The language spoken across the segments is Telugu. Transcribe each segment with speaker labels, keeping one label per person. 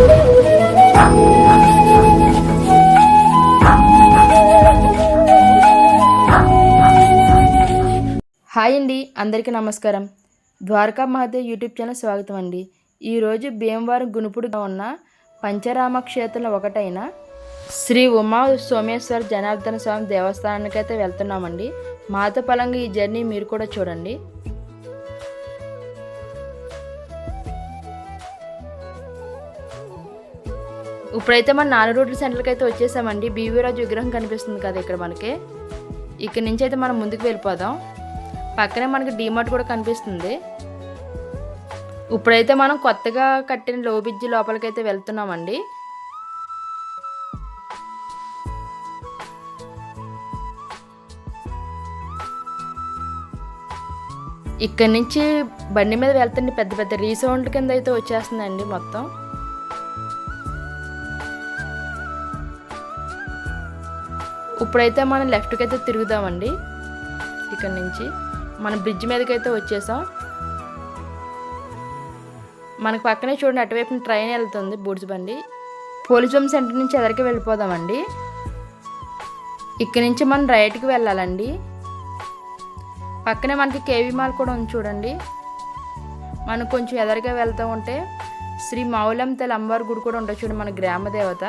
Speaker 1: హాయ్ అండి అందరికీ నమస్కారం. ద్వారకా మహాదేవ్ యూట్యూబ్ ఛానల్ స్వాగతం అండి. ఈరోజు భీమవరం గునుపుడుగా ఉన్న పంచరామ క్షేత్రంలో ఒకటైన శ్రీ ఉమా సోమేశ్వర జనార్దన స్వామి దేవస్థానానికి అయితే వెళ్తున్నామండి. మాతో పలంగా ఈ జర్నీ మీరు కూడా చూడండి. ఇప్పుడైతే మన నాలుగు రోడ్ల సెంటర్కి అయితే వచ్చేసామండి బీవీరాజు విగ్రహం కనిపిస్తుంది కదా ఇక్కడ మనకి. ఇక్కడ నుంచి అయితే మనం ముందుకు వెళ్ళిపోదాం. పక్కనే మనకి డీమార్ట్ కూడా కనిపిస్తుంది. ఇప్పుడైతే మనం కొత్తగా కట్టిన లో బ్రిడ్జ్ లోపలికైతే వెళ్తున్నామండి. ఇక్కడ నుంచి బండి మీద వెళ్తుంటే పెద్ద పెద్ద రీసౌండ్ కింద అయితే వచ్చేస్తుందండి మొత్తం. ఇప్పుడైతే మనం లెఫ్ట్కి అయితే తిరుగుదామండి. ఇక్కడ నుంచి మన బ్రిడ్జ్ మీదకి అయితే వచ్చేసాం. మనకు పక్కనే చూడండి అటువైపు ట్రైన్ వెళ్తుంది బూడ్స్ బండి. పోలీస్ బంప్ సెంటర్ నుంచి ఎదరికి వెళ్ళిపోదామండి. ఇక్కడ నుంచి మనం రైట్కి వెళ్ళాలండి. పక్కనే మనకి కేవీ మాల్ కూడా ఉంది చూడండి. మనం కొంచెం ఎదరిగా వెళ్తూ ఉంటే శ్రీ మౌలం తెల్ అమ్మవారి గుడి కూడా ఉంటుంది చూడండి మన గ్రామ దేవత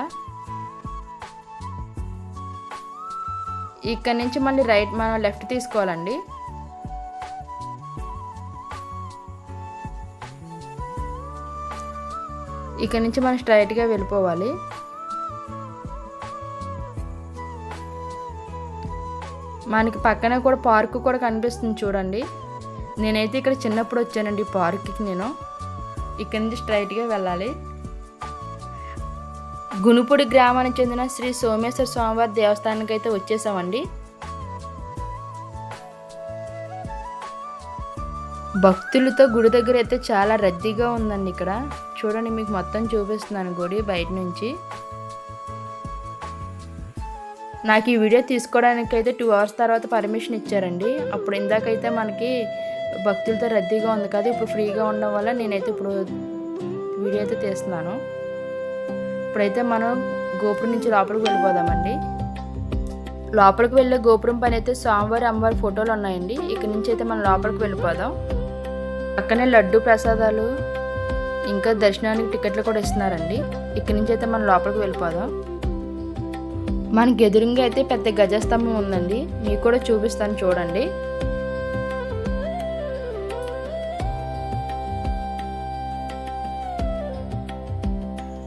Speaker 1: ఇక్కడ నుంచి మళ్ళీ రైట్ మనం లెఫ్ట్ తీసుకోవాలండి. ఇక్కడ నుంచి మనం స్ట్రైట్గా వెళ్ళిపోవాలి. మనకి పక్కన కూడా పార్క్ కూడా కనిపిస్తుంది చూడండి. నేనైతే ఇక్కడ చిన్నప్పుడు వచ్చానండి పార్క్కి నేను. ఇక్కడ నుంచి స్ట్రైట్గా వెళ్ళాలి. గునుపుడి గ్రామానికి చెందిన శ్రీ సోమేశ్వర స్వామివారి దేవస్థానానికి అయితే వచ్చేసామండి. భక్తులతో గుడి దగ్గర అయితే చాలా రద్దీగా ఉందండి ఇక్కడ. చూడండి మీకు మొత్తం చూపిస్తున్నాను గుడి బయట నుంచి. నాకు ఈ వీడియో తీసుకోవడానికి అయితే టూ అవర్స్ తర్వాత పర్మిషన్ ఇచ్చారండి. అప్పుడు ఇందాకైతే మనకి భక్తులతో రద్దీగా ఉంది కదా ఇప్పుడు ఫ్రీగా ఉండడం వల్ల నేనైతే ఇప్పుడు వీడియో అయితే తీస్తున్నాను. ఇప్పుడైతే మనం గోపురం నుంచి లోపలికి వెళ్ళిపోదామండి. లోపలికి వెళ్ళే గోపురం పైన అయితే స్వామివారి అమ్మవారి ఫోటోలు ఉన్నాయండి. ఇక్కడ నుంచి అయితే మనం లోపలికి వెళ్ళిపోదాం. పక్కనే లడ్డు ప్రసాదాలు ఇంకా దర్శనానికి టికెట్లు కూడా ఇస్తున్నారండి. ఇక్కడ నుంచి అయితే మనం లోపలికి వెళ్ళిపోదాం. మనకి ఎదురుగా అయితే పెద్ద గజస్తంభం ఉందండి. మీకు కూడా చూపిస్తాను చూడండి.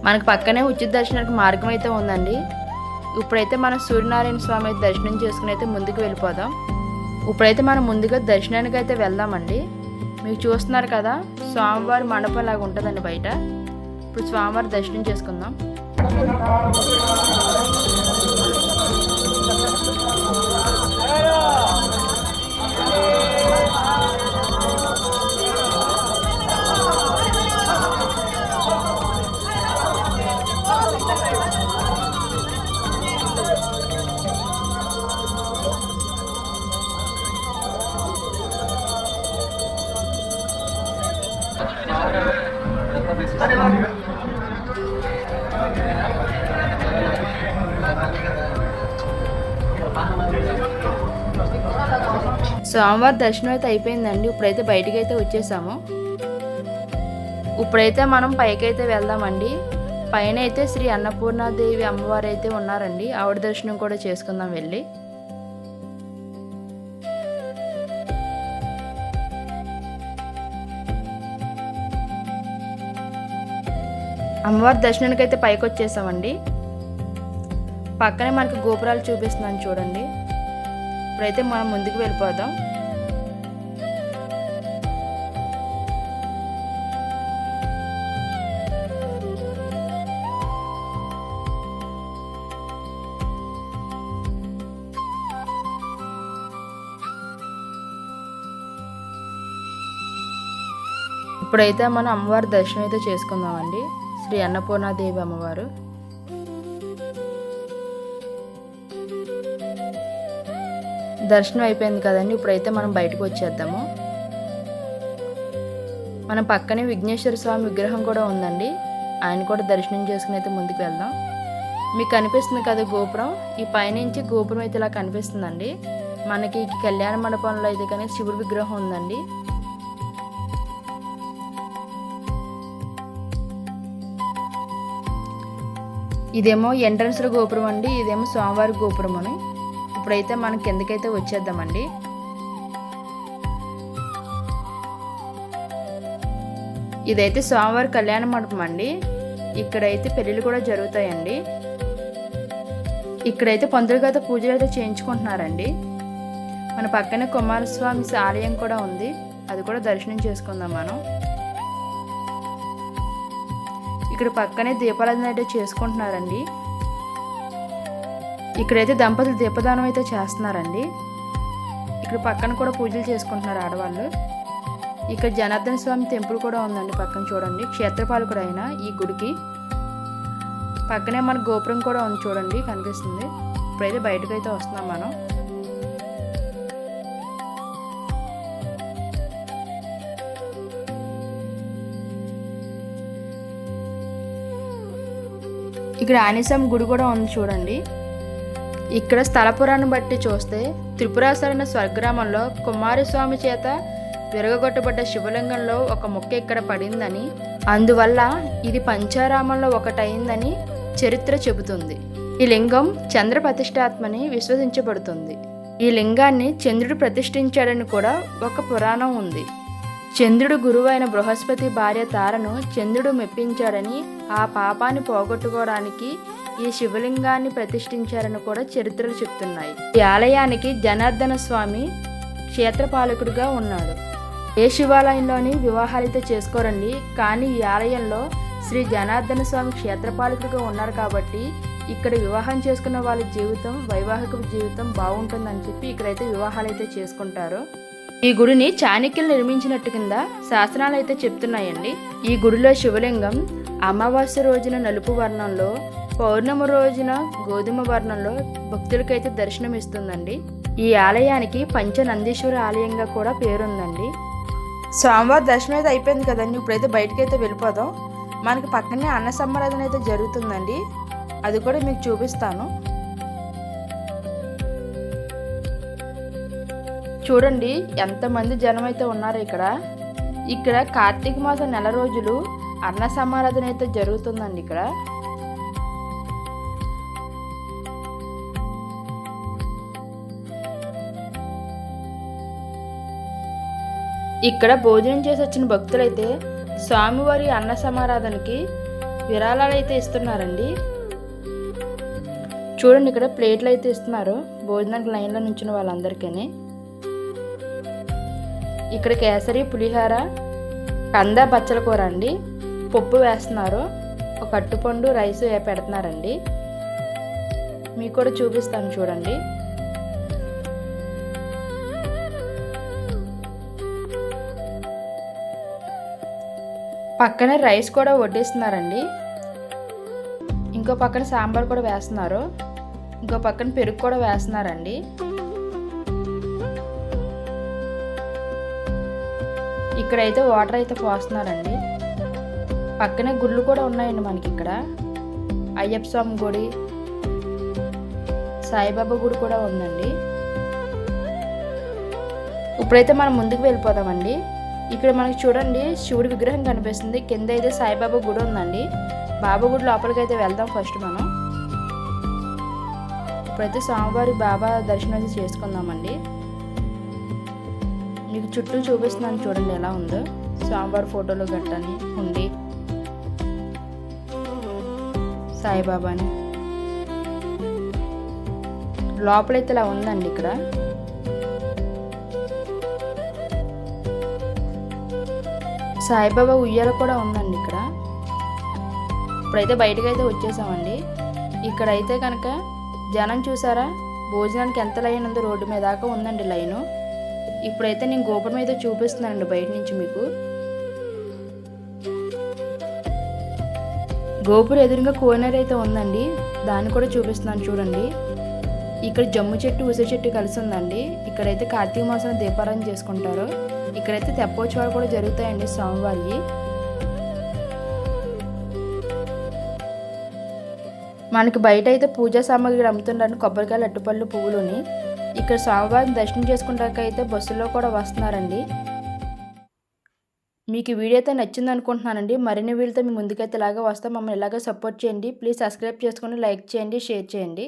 Speaker 1: మనకు పక్కనే ఉచిత దర్శనానికి మార్గం అయితే ఉందండి. ఇప్పుడైతే మనం సూర్యనారాయణ స్వామి అయితే దర్శనం చేసుకుని అయితే ముందుకు వెళ్ళిపోదాం. ఇప్పుడైతే మనం ముందుగా దర్శనానికి అయితే వెళ్దామండి. మీకు చూస్తున్నారు కదా స్వామివారి మండపం లాగా ఉంటుందండి బయట. ఇప్పుడు స్వామివారి దర్శనం చేసుకుందాం. స్వామివారి దర్శనం అయితే అయిపోయిందండి. ఇప్పుడైతే బయటికి అయితే వచ్చేసాము. ఇప్పుడైతే మనం పైకైతే వెళ్దామండి. పైన అయితే శ్రీ అన్నపూర్ణాదేవి అమ్మవారు అయితే ఉన్నారండి. ఆవిడ దర్శనం కూడా చేసుకుందాం వెళ్ళి. అమ్మవారి దర్శనానికి అయితే పైకి వచ్చేసామండి పక్కనే మనకి గోపురాలు చూపిస్తున్నాను చూడండి. ఇప్పుడైతే మనం ముందుకు వెళ్ళిపోదాం. ఇప్పుడైతే మనం అమ్మవారి దర్శనం అయితే చేసుకుందామండి. శ్రీ అన్నపూర్ణాదేవి అమ్మవారు. దర్శనం అయిపోయింది కదండి ఇప్పుడైతే మనం బయటకు వచ్చేద్దాము. మన పక్కనే విఘ్నేశ్వర స్వామి విగ్రహం కూడా ఉందండి. ఆయన కూడా దర్శనం చేసుకుని అయితే ముందుకు వెళ్దాం. మీకు కనిపిస్తుంది కదా గోపురం? ఈ పైనుంచి గోపురం అయితే ఇలా కనిపిస్తుందండి. మనకి కళ్యాణ మండపంలో అయితే కానీ శివుడి విగ్రహం ఉందండి. ఇదేమో ఎంట్రన్స్ గోపురం అండి ఇదేమో స్వామివారి గోపురం అని. ఇప్పుడైతే మనం కిందకైతే వచ్చేద్దామండి. ఇదైతే స్వామివారి కళ్యాణ మండపం అండి. ఇక్కడైతే పెళ్ళిళ్ళు కూడా జరుగుతాయండి. ఇక్కడైతే పంతులు పూజలు అయితే చేయించుకుంటున్నారండి. మన పక్కనే కుమారస్వామి ఆలయం కూడా ఉంది. అది కూడా దర్శనం చేసుకుందాం మనం. ఇక్కడ పక్కనే దీపారాధన అయితే చేసుకుంటున్నారండి. ఇక్కడైతే దంపతులు దీపదానం అయితే చేస్తున్నారండి. ఇక్కడ పక్కన కూడా పూజలు చేసుకుంటున్నారు ఆడవాళ్ళు. ఇక్కడ జనార్దన స్వామి టెంపుల్ కూడా ఉందండి పక్కన చూడండి. క్షేత్రపాలకుడు అయిన ఈ గుడికి. పక్కనే మన గోపురం కూడా ఉంది చూడండి కనిపిస్తుంది. ఇప్పుడైతే బయటకు అయితే వస్తున్నాం మనం. ఇక్కడ ఆనిసం గుడి కూడా ఉంది చూడండి. ఇక్కడ స్థల పురాణం బట్టి చూస్తే త్రిపురాసరణ స్వర్గ్రామంలో కుమారస్వామి చేత విరగగొట్టబడ్డ శివలింగంలో ఒక మొక్క ఇక్కడ పడిందని అందువల్ల ఇది పంచారామంలో ఒకటైందని చరిత్ర చెబుతుంది. ఈ లింగం చంద్ర ప్రతిష్టాత్మని విశ్వసించబడుతుంది. ఈ లింగాన్ని చంద్రుడు ప్రతిష్ఠించాడని కూడా ఒక పురాణం ఉంది. చంద్రుడు గురువైన బృహస్పతి భార్య తారను చంద్రుడు మెప్పించాడని ఆ పాపాన్ని పోగొట్టుకోవడానికి ఈ శివలింగాన్ని ప్రతిష్ఠించారని కూడా చరిత్రలు చెప్తున్నాయి. ఈ ఆలయానికి జనార్దన స్వామి క్షేత్రపాలకుడిగా ఉన్నాడు. ఏ శివాలయంలోని వివాహాలైతే చేసుకోరండి కానీ ఈ ఆలయంలో శ్రీ జనార్దన స్వామి క్షేత్రపాలకుడిగా ఉన్నారు కాబట్టి ఇక్కడ వివాహం చేసుకున్న వాళ్ళ జీవితం వైవాహిక జీవితం బాగుంటుందని చెప్పి ఇక్కడైతే వివాహాలు అయితే చేసుకుంటారు. ఈ గుడిని చాణక్యులు నిర్మించినట్టు కింద శాసనాలు అయితే చెప్తున్నాయండి. ఈ గుడిలో శివలింగం అమావాస్య రోజున నలుపు వర్ణంలో పౌర్ణమి రోజున గోధుమ వర్ణంలో భక్తులకైతే దర్శనం ఇస్తుందండి ఈ ఆలయానికి పంచనందీశ్వర ఆలయంగా కూడా పేరుందండి. స్వామివారి దర్శనం అయితే అయిపోయింది కదండి. ఇప్పుడైతే బయటకైతే వెళ్ళిపోదాం. మనకి పక్కనే అన్న సంబరాధన అయితే జరుగుతుందండి. అది కూడా మీకు చూపిస్తాను. చూడండి ఎంతమంది జనం అయితే ఉన్నారు ఇక్కడ. ఇక్కడ కార్తీక మాసం నెల రోజులు అన్న సమారాధన అయితే జరుగుతుందండి ఇక్కడ. ఇక్కడ భోజనం చేసి వచ్చిన భక్తులైతే స్వామివారి అన్న సమారాధనకి విరాళాలు అయితే ఇస్తున్నారండి. చూడండి ఇక్కడ ప్లేట్లు అయితే ఇస్తున్నారు. భోజనానికి లైన్లో నుంచిన వాళ్ళందరికీ ఇక్కడ కేసరి పులిహోర కంద బచ్చల కూర అండి. పప్పు వేస్తున్నారు. ఒక అట్టుపండు రైస్ పెడుతున్నారండి. మీకు కూడా చూపిస్తాను చూడండి. పక్కనే రైస్ కూడా వడ్డిస్తున్నారండి. ఇంకో పక్కన సాంబార్ కూడా వేస్తున్నారు. ఇంకో పక్కన పెరుగు కూడా వేస్తున్నారండి. ఇక్కడైతే వాటర్ అయితే పోస్తున్నారండి. పక్కనే గుళ్ళు కూడా ఉన్నాయండి మనకి ఇక్కడ. అయ్యప్ప స్వామి గుడి సాయిబాబా గుడి కూడా ఉందండి. ఇప్పుడైతే మనం ముందుకు వెళ్ళిపోదామండి. ఇక్కడ మనకి చూడండి శివుడి విగ్రహం కనిపిస్తుంది. కింద అయితే సాయిబాబా గుడి ఉందండి. బాబా గుడి లోపలికి అయితే వెళ్దాం ఫస్ట్ మనం. ఇప్పుడైతే స్వామివారి బాబా దర్శనం అయితే చేసుకుందామండి. మీకు చుట్టూ చూపిస్తున్నాను చూడండి ఎలా ఉందో. స్వామివారి ఫోటోలు గట్టని ఉండి సాయిబాబాని. లోపలైతే ఇలా ఉందండి ఇక్కడ. సాయిబాబా ఉయ్యాల కూడా ఉందండి ఇక్కడ. ఇప్పుడైతే బయటకు అయితే వచ్చేసామండి. ఇక్కడైతే కనుక జనం చూసారా? భోజనానికి ఎంత లైన్ ఉందో రోడ్డు మీద దాకా ఉందండి లైను. ఇప్పుడైతే నేను గోపురం అయితే చూపిస్తున్నానండి బయట నుంచి మీకు. గోపురం ఎదురుగా కోనేరు అయితే ఉందండి. దాన్ని కూడా చూపిస్తున్నాను చూడండి. ఇక్కడ జమ్ము చెట్టు ఉసిరి చెట్టు కలిసి ఉందండి. ఇక్కడైతే కార్తీక మాసం దీపారాధన చేసుకుంటారు. ఇక్కడైతే తెప్పోత్సవాలు కూడా జరుగుతాయండి స్వామివారి మనకి బయట అయితే పూజా సామాగ్రి అమ్ముతుంటారు కొబ్బరికాయలు అట్టుపళ్ళు పువ్వులుని. ఇక్కడ స్వామివారిని దర్శనం చేసుకుంటాక అయితే బస్సులో కూడా వస్తున్నారండి. మీకు వీడియో అయితే నచ్చింది అనుకుంటున్నానండి. మరిన్ని వీడియోతో మీ ముందుకైతే ఇలాగే వస్తాం. మమ్మల్ని ఇలాగే సపోర్ట్ చేయండి. ప్లీజ్ సబ్స్క్రైబ్ చేసుకొని లైక్ చేయండి షేర్ చేయండి.